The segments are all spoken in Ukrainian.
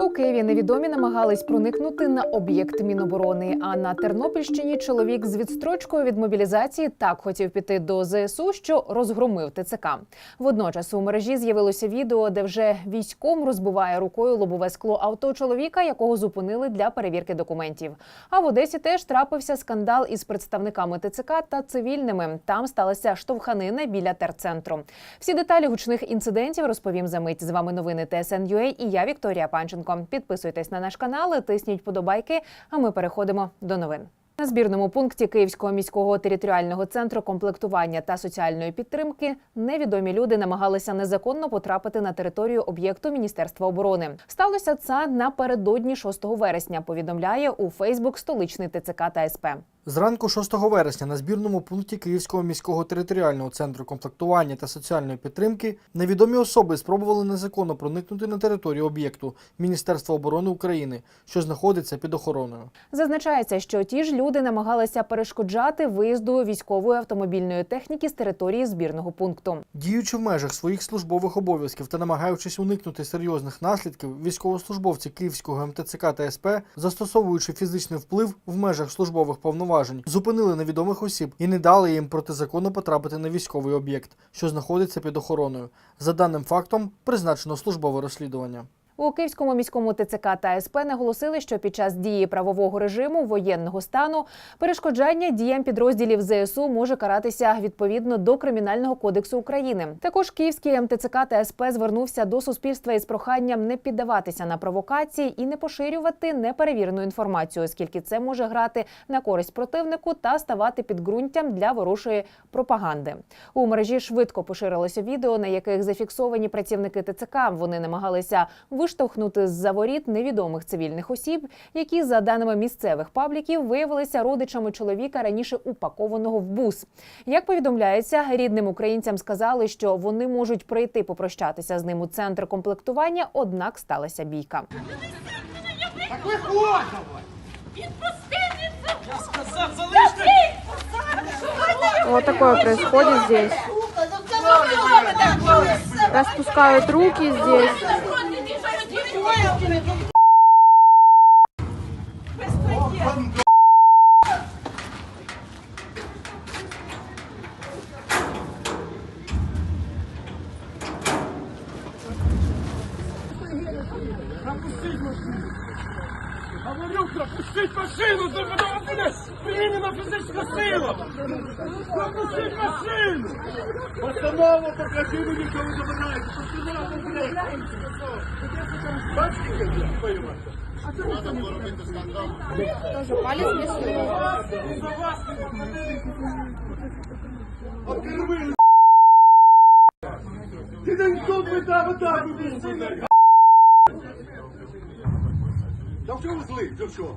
У Києві невідомі намагались проникнути на об'єкт Міноборони. А на Тернопільщині чоловік з відстрочкою від мобілізації так хотів піти до ЗСУ, що розгромив ТЦК. Водночас у мережі з'явилося відео, де вже військом розбиває рукою лобове скло авто чоловіка, якого зупинили для перевірки документів. А в Одесі теж трапився скандал із представниками ТЦК та цивільними. Там сталася штовханина біля терцентру. Всі деталі гучних інцидентів розповім за мить. З вами новини ТСН.UA і я Вікторія Панченко. Підписуйтесь на наш канал, тисніть подобайки. А ми переходимо до новин. На збірному пункті Київського міського територіального центру комплектування та соціальної підтримки невідомі люди намагалися незаконно потрапити на територію об'єкту Міністерства оборони. Сталося це напередодні 6 вересня. Повідомляє у Фейсбук столичний ТЦК та СП. Зранку 6 вересня на збірному пункті Київського міського територіального центру комплектування та соціальної підтримки невідомі особи спробували незаконно проникнути на територію об'єкту Міністерства оборони України, що знаходиться під охороною. Зазначається, що ті ж люди намагалися перешкоджати виїзду військової автомобільної техніки з території збірного пункту. Діючи в межах своїх службових обов'язків та намагаючись уникнути серйозних наслідків, військовослужбовці Київського МТЦК та СП, застосовуючи фізичний вплив в межах службових повноважень, зупинили невідомих осіб і не дали їм протизаконно потрапити на військовий об'єкт, що знаходиться під охороною. За даним фактом призначено службове розслідування. У Київському міському ТЦК та СП наголосили, що під час дії правового режиму воєнного стану перешкоджання діям підрозділів ЗСУ може каратися відповідно до Кримінального кодексу України. Також Київський МТЦК та СП звернувся до суспільства із проханням не піддаватися на провокації і не поширювати неперевірену інформацію, оскільки це може грати на користь противнику та ставати підґрунтям для ворожої пропаганди. У мережі швидко поширилося відео, на яких зафіксовані працівники ТЦК. Вони намагалися виштовхнути з-за воріт невідомих цивільних осіб, які, за даними місцевих пабліків, виявилися родичами чоловіка раніше упакованого в бус. Як повідомляється, рідним українцям сказали, що вони можуть прийти попрощатися з ним у центр комплектування, однак сталася бійка. Так виходь! Вот такое происходит здесь. Распускают руки здесь. Пропусти, Господи! Говорю, пропустить машину! Завода, блядь! Применена физическая сила! Пропустить машину! Постанову покажи мені, коли заводаєте! Постанову, блядь! Бачите, блядь, твою мать? Тоже палец не сунул. За вас Открыли! Ти не йшов би там, отак, Да в чому злий? За що?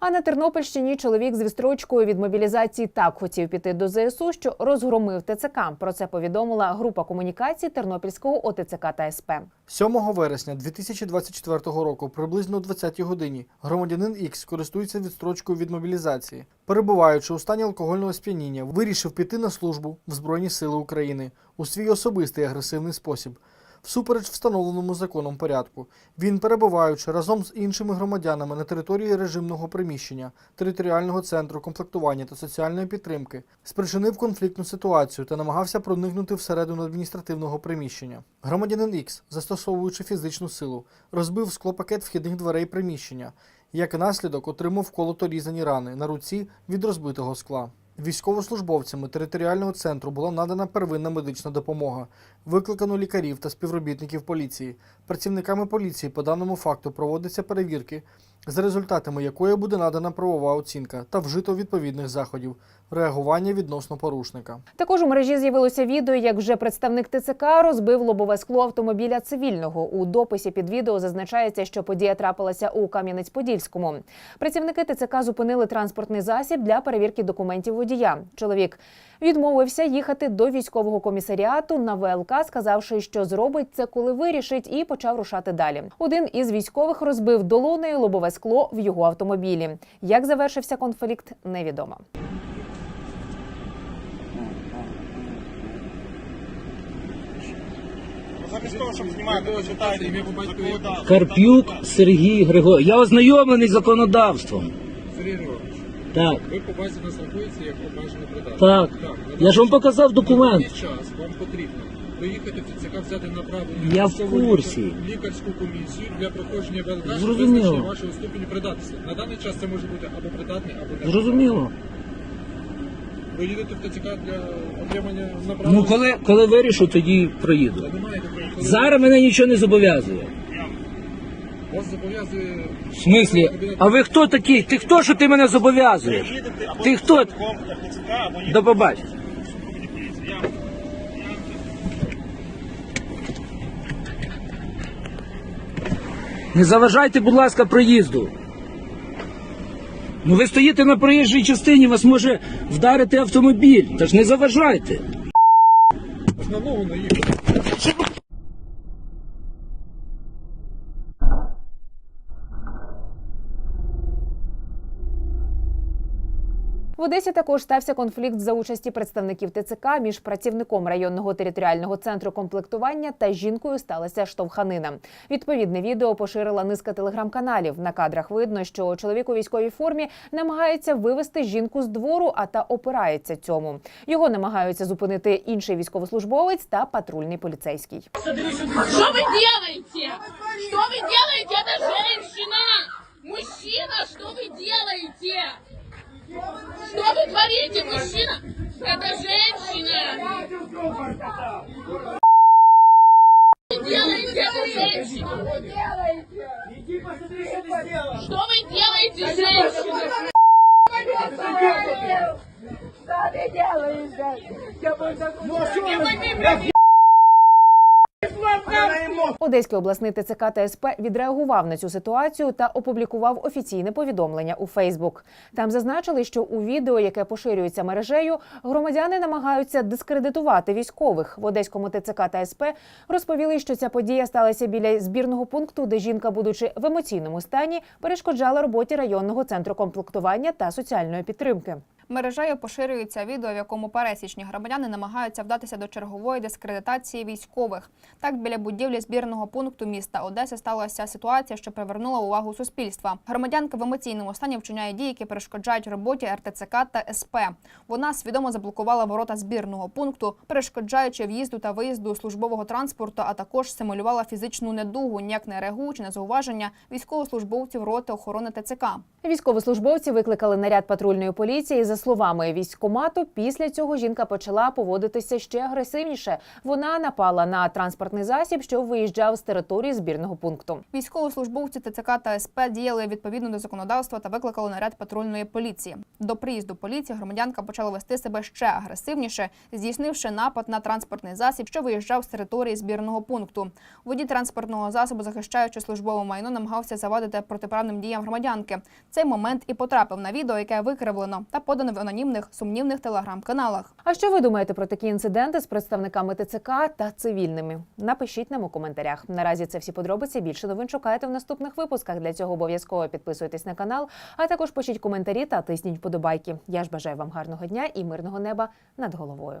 А на Тернопільщині чоловік з відстрочкою від мобілізації так хотів піти до ЗСУ, що розгромив ТЦК. Про це повідомила група комунікацій Тернопільського ОТЦК та СП. 7 вересня 2024 року, приблизно о 20 годині, громадянин Ікс користується відстрочкою від мобілізації. Перебуваючи у стані алкогольного сп'яніння, вирішив піти на службу в Збройні Сили України у свій особистий агресивний спосіб. Всупереч встановленому законом порядку, він, перебуваючи разом з іншими громадянами на території режимного приміщення територіального центру комплектування та соціальної підтримки, спричинив конфліктну ситуацію та намагався проникнути всередину адміністративного приміщення. Громадянин Ікс, застосовуючи фізичну силу, розбив склопакет вхідних дверей приміщення. Як наслідок, отримав колото різані рани на руці від розбитого скла. Військовослужбовцями територіального центру була надана первинна медична допомога. Викликано лікарів та співробітників поліції. Працівниками поліції по даному факту проводяться перевірки, за результатами якої буде надана правова оцінка та вжито відповідних заходів реагування відносно порушника. Також у мережі з'явилося відео, як вже представник ТЦК розбив лобове скло автомобіля цивільного. У дописі під відео зазначається, що подія трапилася у Кам'янець-Подільському. Працівники ТЦК зупинили транспортний засіб для перевірки документів водія. Чоловік відмовився їхати до військового комісаріату на ВЛК, сказавши, що зробить це, коли вирішить, і почав рушати далі. Один із військових розбив долонею лобове скло в його автомобілі. Як завершився конфлікт, невідомо. Замість того, щоб знімати, читайте ім'я по батькові. Карп'юк Сергій Григорович. Я ознайомлений з законодавством. Сергій Григорович, Так, ви по базі нас рахуєтеся як обмежено придатний. так. Я ж вам показав документ. даний час вам потрібно доїхати в ТЦК, взяти направлення Я в військову курсі. лікар- лікарську комісію для проходження ВЛК, щоб Зрозуміло. визначення вашого ступеню придатності. На даний час це може бути або придатний, або не. Зрозуміло. Ви їдете в ТЦК для отримання направлення? Ну коли, коли вирішу, тоді проїду. Та немає такого. Коли Зараз мене нічого не зобов'язує. Вас зобов'язує... В смислі, а ви хто такий? Ти хто, що ти мене зобов'язуєш? Їдете або Ти хто? ТЦК, або їдете До побачення. Я Не заважайте, будь ласка, проїзду. Ну ви стоїте на проїжджій частині, вас може вдарити автомобіль. Та ж не заважайте. Аж на ногу наїхати. Одесі також стався конфлікт за участі представників ТЦК між працівником районного територіального центру комплектування та жінкою сталася штовханина. Відповідне відео поширила низка телеграм-каналів. На кадрах видно, що чоловік у військовій формі намагається вивести жінку з двору, а та опирається цьому. Його намагаються зупинити інший військовослужбовець та патрульний поліцейський. Что вы делаете? Что вы делаете? Это женщина! Мужчина, что вы делаете? Что вы творите, мужчина? Это женщина! Что вы делаете, это женщина? Что вы делаете, женщина? Одеський обласний ТЦК та СП відреагував на цю ситуацію та опублікував офіційне повідомлення у Фейсбук. Там зазначили, що у відео, яке поширюється мережею, громадяни намагаються дискредитувати військових. В одеському ТЦК та СП розповіли, що ця подія сталася біля збірного пункту, де жінка, будучи в емоційному стані, перешкоджала роботі районного центру комплектування та соціальної підтримки. Мережею поширюється відео, в якому пересічні громадяни намагаються вдатися до чергової дискредитації військових. Так, біля будівлі збірного пункту міста Одеси сталася ситуація, що привернула увагу суспільства. Громадянка в емоційному стані вчиняє дії, які перешкоджають роботі РТЦК та СП. Вона свідомо заблокувала ворота збірного пункту, перешкоджаючи в'їзду та виїзду службового транспорту, а також симулювала фізичну недугу, ніяк не реагуючи на зауваження військовослужбовців роти охорони ТЦК. Військовослужбовці викликали наряд патрульної поліції. За словами військкомату, після цього жінка почала поводитися ще агресивніше. Вона напала на транспортний засіб, що виїжджав з території збірного пункту. Військовослужбовці ТЦК та СП діяли відповідно до законодавства та викликали наряд патрульної поліції. До приїзду поліції громадянка почала вести себе ще агресивніше, здійснивши напад на транспортний засіб, що виїжджав з території збірного пункту. Водій транспортного засобу, захищаючи службове майно, намагався завадити протиправним діям громадянки. Цей момент і потрапив на відео, яке викривлено та подано в анонімних сумнівних телеграм-каналах. А що ви думаєте про такі інциденти з представниками ТЦК та цивільними? Напишіть нам у коментарях. Наразі це всі подробиці. Більше новин шукайте в наступних випусках. Для цього обов'язково підписуйтесь на канал, а також пишіть коментарі та тисніть вподобайки. Я ж бажаю вам гарного дня і мирного неба над головою.